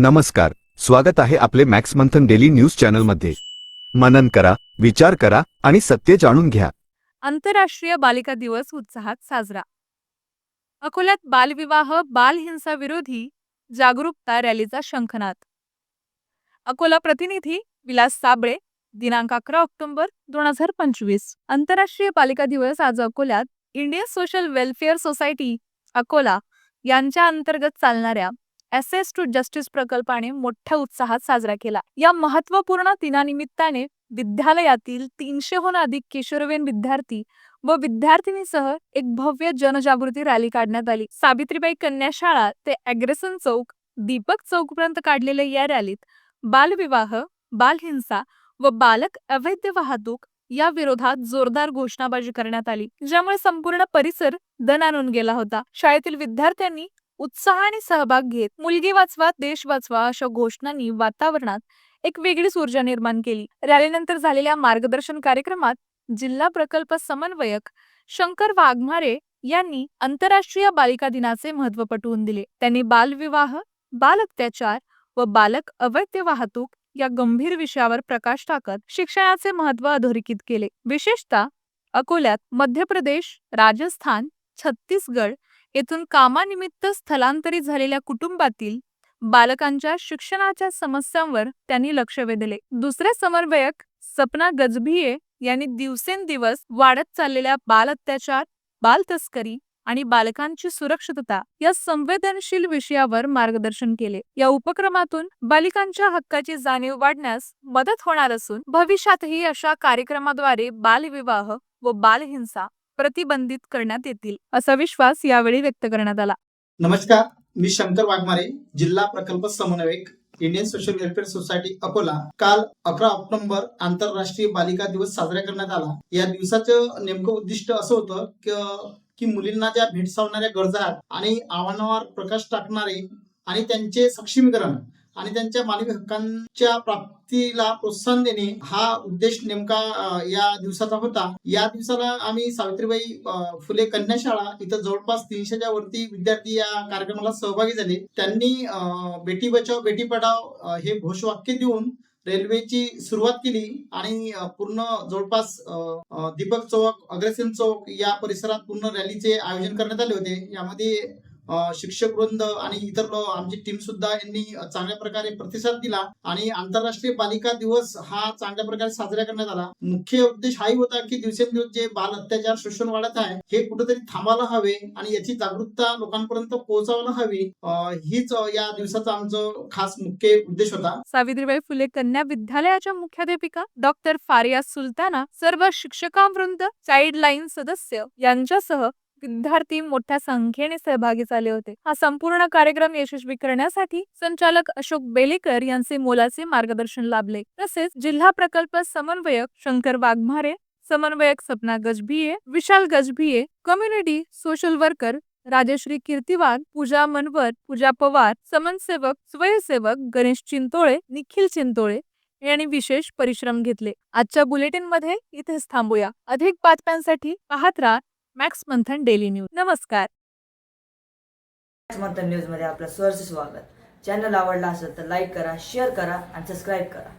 नमस्कार स्वागत आहे आपले मॅक्स मंथन डेली न्यूज चॅनलमध्ये. मनन करा विचार करा आणि सत्य जाणून घ्या. आंतरराष्ट्रीय बालिका दिवस उत्साहात साजरा. अकोल्यात बालविवाह बालहिंसा विरोधी जागरूकता रॅलीचा शंखनाद. अकोला प्रतिनिधी विलास साबळे दिनांक अकरा ऑक्टोबर दोन हजार पंचवीस. आंतरराष्ट्रीय बालिका दिवस आज अकोल्यात Indian social welfare society Akola यांच्या अंतर्गत चालणाऱ्या एसेस टू जस्टिस प्रकल्पाने मोठ्या उत्साहात साजरा केला. या महत्त्वपूर्ण दिनानिमित्ताने विद्यालयातील तीनशेहून अधिक किशोरवयीन विद्यार्थी व विद्यार्थिनीसह एक भव्य जनजागृती रॅली काढण्यात आली. सावित्रीबाई कन्या शाळा ते अग्रेसन चौक दीपक चौक पर्यंत काढलेल्या या रॅलीत बालविवाह बालहिंसा व बालक अवैध वाहतूक या विरोधात जोरदार घोषणाबाजी करण्यात आली. ज्यामुळे संपूर्ण परिसर दणानून गेला होता. शाळेतील विद्यार्थ्यांनी उत्साहाने सहभाग घेत मुलगी वाचवा देश वाचवा अशा घोषणांनी वातावरणात एक वेगळीच ऊर्जा निर्माण केली. रॅलीनंतर झालेल्या मार्गदर्शन कार्यक्रमात जिल्हा प्रकल्प समन्वयक शंकर वाघमारे यांनी आंतरराष्ट्रीय बालिका दिनाचे महत्त्व पटवून दिले. त्यांनी बालविवाह बाल अत्याचार व बालक अवैध वाहतूक या गंभीर विषयावर प्रकाश टाकत शिक्षणाचे महत्त्व अधोरेखित केले. विशेषतः अकोल्यात मध्य प्रदेश राजस्थान छत्तीसगड येथून कामानिमित्त स्थलांतरित झालेल्या कुटुंबातील बालकांच्या शिक्षणाच्या समस्यांवर त्यांनी लक्ष वेधले. दुसरे समन्वयक सपना गजभिये यांनी दिवसेंदिवस वाढत चाललेल्या बाल अत्याचार बाल तस्करी आणि बालकांची सुरक्षितता या संवेदनशील विषयावर मार्गदर्शन केले. या उपक्रमातून बालिकांच्या हक्काची जाणीव वाढण्यास मदत होणार असून भविष्यातही अशा कार्यक्रमाद्वारे बालविवाह व बालहिंसा प्रतिबंधित करण्यात येतील असा विश्वास यावेळी व्यक्त करण्यात आला. नमस्कार मी शंकर वाघमारे जिल्हा प्रकल्प समन्वयक Indian social welfare society Akola. काल अकरा ऑक्टोबर आंतरराष्ट्रीय बालिका दिवस साजरा करण्यात आला. या दिवसाचं नेमकं उद्दिष्ट असं होतं की मुलींना ज्या भेडसावणाऱ्या गरजा आणि आव्हानावर प्रकाश टाकणारे आणि त्यांचे सक्षमीकरण आणि त्यांच्या मानवी हक्कांच्या प्राप्तीला प्रोत्साहन देणे हा उद्देश नेमका या दिवसाचा होता. या दिवसाला आम्ही सावित्रीबाई फुले कन्या शाळा इथं जवळपास तीनशेच्या वरती विद्यार्थी या कार्यक्रमाला सहभागी झाले. त्यांनी बेटी बचाव बेटी पढाव हे घोषवाक्य देऊन रेल्वेची सुरुवात केली आणि पूर्ण जवळपास दीपक चौक अग्रसेन चौक या परिसरात पूर्ण रॅलीचे आयोजन करण्यात आले होते. यामध्ये शिक्षक वृंद आणि इतर आमची टीम सुद्धा यांनी चांगल्या प्रकारे प्रतिसाद दिला. आणि आंतरराष्ट्रीय बालिका दिवस हा चांगल्या प्रकारे साजरा करण्यात आला. मुख्य उद्देश हाही होता की दिवसेंदिवस जे बाल अत्याचार शोषण वाढत आहे हे कुठेतरी थांबायला हवे आणि याची जागरूकता लोकांपर्यंत पोहोचायला हवी. हीच या दिवसाचा आमचं खास मुख्य उद्देश होता. सावित्रीबाई फुले कन्या विद्यालयाच्या मुख्याध्यापिका डॉक्टर फारिया सुलताना सर्व शिक्षकांवृंद चाइल्ड लाईन सदस्य यांच्यासह विद्यार्थी मोठ्या संख्येने सहभागी झाले होते. हा संपूर्ण कार्यक्रम यशस्वी करण्यासाठी संचालक अशोक बेलेकर यांचे मोलाचे मार्गदर्शन लाभले. तसेच जिल्हा प्रकल्प समन्वयक शंकर वाघमारे समन्वयक Sapna Gajbhiye Vishal Gajbhiye community social worker Rajshree Kirtiwan Pooja Manwar Pooja Pawar समनसेवक स्वयंसेवक गणेश चिंतोळे निखिल चिंतोळे यांनी विशेष परिश्रम घेतले. आजच्या बुलेटिनमध्ये इथेच थांबूया. अधिक बातम्यांसाठी पाहत राहा मॅक्स मंथन डेली न्यूज. नमस्कार. मॅक्स मंथन न्यूजमध्ये आपलं स्वागत. चॅनल आवडला असेल तर लाईक करा शेअर करा आणि सबस्क्राईब करा.